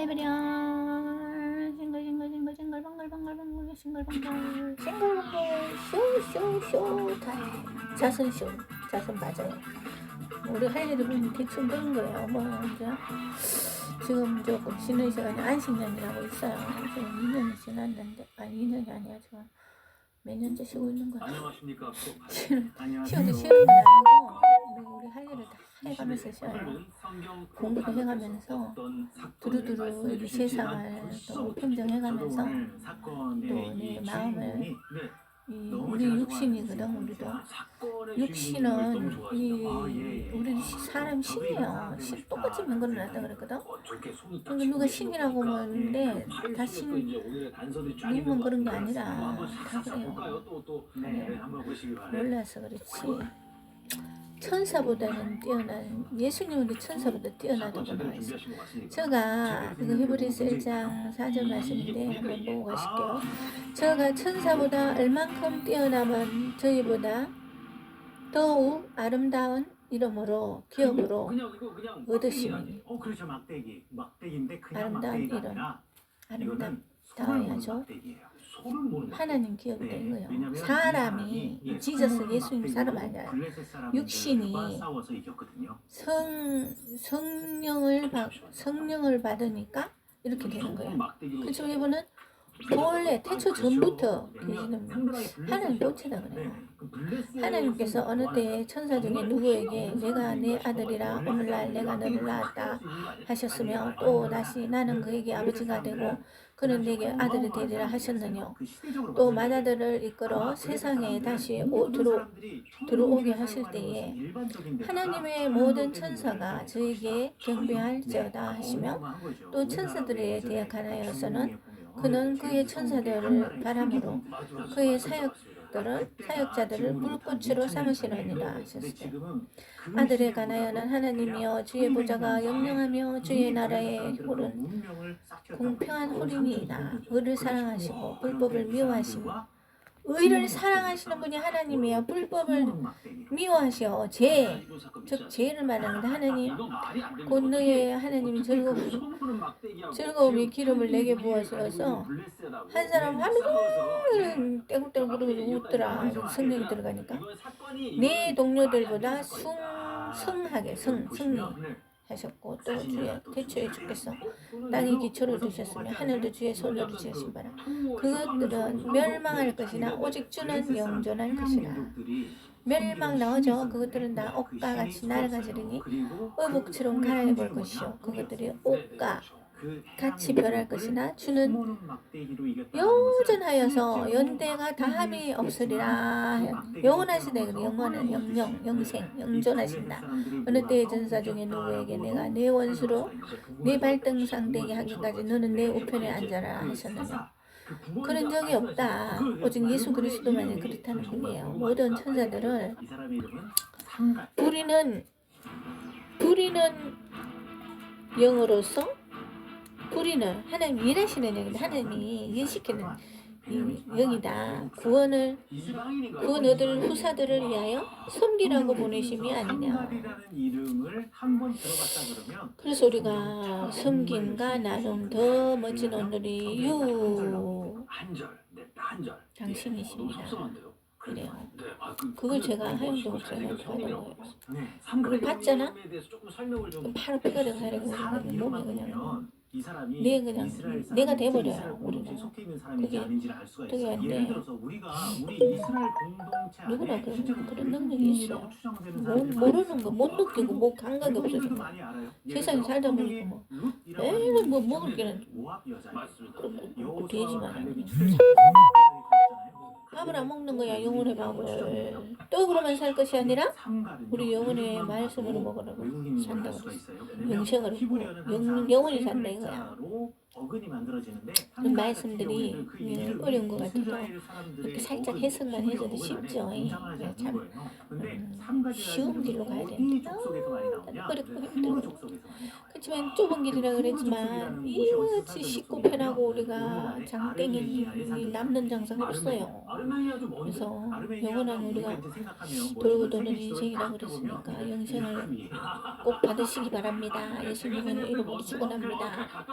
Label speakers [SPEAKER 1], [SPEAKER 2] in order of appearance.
[SPEAKER 1] 해버려 싱글 싱글 싱글 싱글벙글벙글벙글 싱글벙글 싱글벙글 쇼쇼쇼 타임 자선 쇼 자선 맞아요. 우리 할 일을 보면 대충 그런 거예요. 뭐 이제 지금 조금 쉬는 시간에 안식년이라고 있어요. 지금 2년이 지났는데 아니 2년이 아니야 지금. 몇 년째 쉬고 있는 거야?
[SPEAKER 2] 안녕하십니까.
[SPEAKER 1] 쉬는 쉬는 건 아니고. 우리, 우리 할 일을 다 해가면서
[SPEAKER 2] 성경
[SPEAKER 1] 공부도 해가면서 두루두루 이 세상을 또 평정해가면서 또이내 마음을
[SPEAKER 2] 네,
[SPEAKER 1] 이 우리 육신이거든 우리도 육신은 이.
[SPEAKER 2] 아, 예, 예.
[SPEAKER 1] 우리
[SPEAKER 2] 아,
[SPEAKER 1] 사람 신이에요
[SPEAKER 2] 이런
[SPEAKER 1] 신 똑같이 만들어놨다
[SPEAKER 2] 싶다.
[SPEAKER 1] 그랬거든
[SPEAKER 2] 어,
[SPEAKER 1] 근데 누가 신이라고 하는데
[SPEAKER 2] 예,
[SPEAKER 1] 다
[SPEAKER 2] 짚고
[SPEAKER 1] 신-
[SPEAKER 2] 이제 오늘의 단서들이 쫙
[SPEAKER 1] 누구만
[SPEAKER 2] 있는 것
[SPEAKER 1] 그런 게. 아니라 다 그래요. 네.
[SPEAKER 2] 네, 바랍니다.
[SPEAKER 1] 몰라서 그렇지 천사보다는 뛰어난 예수님 우리 천사보다 뛰어나다고 나와있어요? 저가 이거 히브리서 1장 4절 말씀인데 한번 보고 가실게요. 저가 천사보다 얼만큼 뛰어나면 저희보다 더욱 아름다운 이름으로 기업으로
[SPEAKER 2] 그냥
[SPEAKER 1] 아름다운 이름.
[SPEAKER 2] 아니라
[SPEAKER 1] 아름다운
[SPEAKER 2] 이거는 소를 모는
[SPEAKER 1] 다워야죠.
[SPEAKER 2] 막대기예요. 소를 모는
[SPEAKER 1] 하나님 기업이
[SPEAKER 2] 네,
[SPEAKER 1] 된 거예요.
[SPEAKER 2] 왜냐면 이
[SPEAKER 1] 사람이
[SPEAKER 2] 이
[SPEAKER 1] 지저스
[SPEAKER 2] 소를
[SPEAKER 1] 예수님 사람
[SPEAKER 2] 사람들과
[SPEAKER 1] 육신이. 성 성령을 받 성령을 받으니까 이렇게 되는 거예요. 그렇죠 이분은 본래 태초 전부터
[SPEAKER 2] 그러니까
[SPEAKER 1] 계시는 하나님 본체다 그래요.
[SPEAKER 2] 네, 그
[SPEAKER 1] 하나님께서 어느 때에 천사 중에 누구에게 내가 내 아들이라 오늘날 내가 너를 낳았다 하셨으며 또 다시 나는 그에게 아버지가 되고 그는 내게 아들이 되리라 하셨느뇨 또 맏아들을 이끌어 세상에 다시 오, 들어, 들어오게 하실 때에 하나님의 모든 천사가 저에게 경배할지어다 하시며 또 천사들에 대해 가나여서는 그는 그의 천사들을 바람으로 그의 사역들을 사역자들을 불꽃으로 삼으시느니라 하셨어요. 아들에 관하여는 하나님이여 주의 보좌가 영영하며 주의 나라의 홀은 공평한 홀이니이다. 의를 사랑하시고 불법을 미워하시며 의를 사랑하시는 분이 하나님이여 불법을 미워하시어. 죄, 즉 죄를 말하는데 하나님 곧 너의 하나님이 즐거움 즐거움이 기름을 내게 부어서 한 사람 종일 떼굴떼굴 웃더라. 성령이 들어가니까. 내 동료들보다 숭, 승하게 승, 승리 하셨고 또 주의 대초에 주께서 땅에 기초를 두셨으며 하늘도 주의 손으로 지으신 바라. 그것들은 멸망할 것이나 오직 주는 영존할 것이라 멸망 나오죠. 그것들은 다 옷과 같이 낡아지리니 의복처럼 갈아입을 것이요. 그것들이 옷과 같이 변할 것이나 주는 여전하여서 연대가 다함이 없으리라. 영원하시다 그래 영원한 영영 영생 영존하신다. 어느 때의 전사 중에 누구에게 내가 내 원수로 내 발등상 되게 하기까지 너는 내 우편에 앉아라 하셨느냐. 그런 적이 없다. 오직 예수 그리스도만이 그렇다는 분이에요. 모든 천사들을 우리는 우리는 영으로서 우리는 하나님 일하시는 영인데 하나님이 일시키는 이 영이다. 구원을 구원 얻을 후사들을 위하여 섬기라고 보내심이 아니냐. 그래서 우리가 섬김과 나눔 더 멋진 오늘이 유 당신이십니다. 그래요. 그걸 제가 하영도 목사님한테 받은 거예요. 받잖아? 그럼 바로 피가 살이 되고 몸에 그냥
[SPEAKER 2] 이 사람이
[SPEAKER 1] 내 그냥
[SPEAKER 2] 이스라엘
[SPEAKER 1] 내가 돼버려요, 우리는.
[SPEAKER 2] 속해 있는 사람인지
[SPEAKER 1] 그게-
[SPEAKER 2] 아닌지를 알 수가
[SPEAKER 1] 그게
[SPEAKER 2] 있어요.
[SPEAKER 1] 안 돼.
[SPEAKER 2] 예를 들어서 우리가 우리 이스라엘 공동체
[SPEAKER 1] 누구나
[SPEAKER 2] 안에
[SPEAKER 1] 그런-
[SPEAKER 2] 실제로
[SPEAKER 1] 그런 능력이 있어요. 뭐, 모르는 거 못 느끼고 뭐 감각이
[SPEAKER 2] 그. 예를
[SPEAKER 1] 세상에 살다 보니까 뭐
[SPEAKER 2] 하는 뭐이
[SPEAKER 1] 먹을 게는. 그럼 뭐 돼지만 밥을 안 먹는 거야 영혼의 밥을 떡으로만 살 것이 아니라 우리 영혼의 말씀으로 먹으라고 산다고. 영생을 영, 영원히 산다 이거야.
[SPEAKER 2] 어근이 만들어지는데
[SPEAKER 1] 그 말씀들이 음, 어려운 것 같아도 이렇게 살짝 해석만 해줘도 쉽죠. 예, 참. 음, 쉬운 길로 가야 되는데. 어렵고 힘들고 그렇지만 좁은 길이라 그랬지만 이같이 쉽고 편하고 우리가 장땡이 남는 장사가 없어요. 그래서 영원한 우리가 돌고 도는 인생이라 그랬으니까 영생을 꼭 받으시기 바랍니다. 예수님의 이름으로 축원합니다.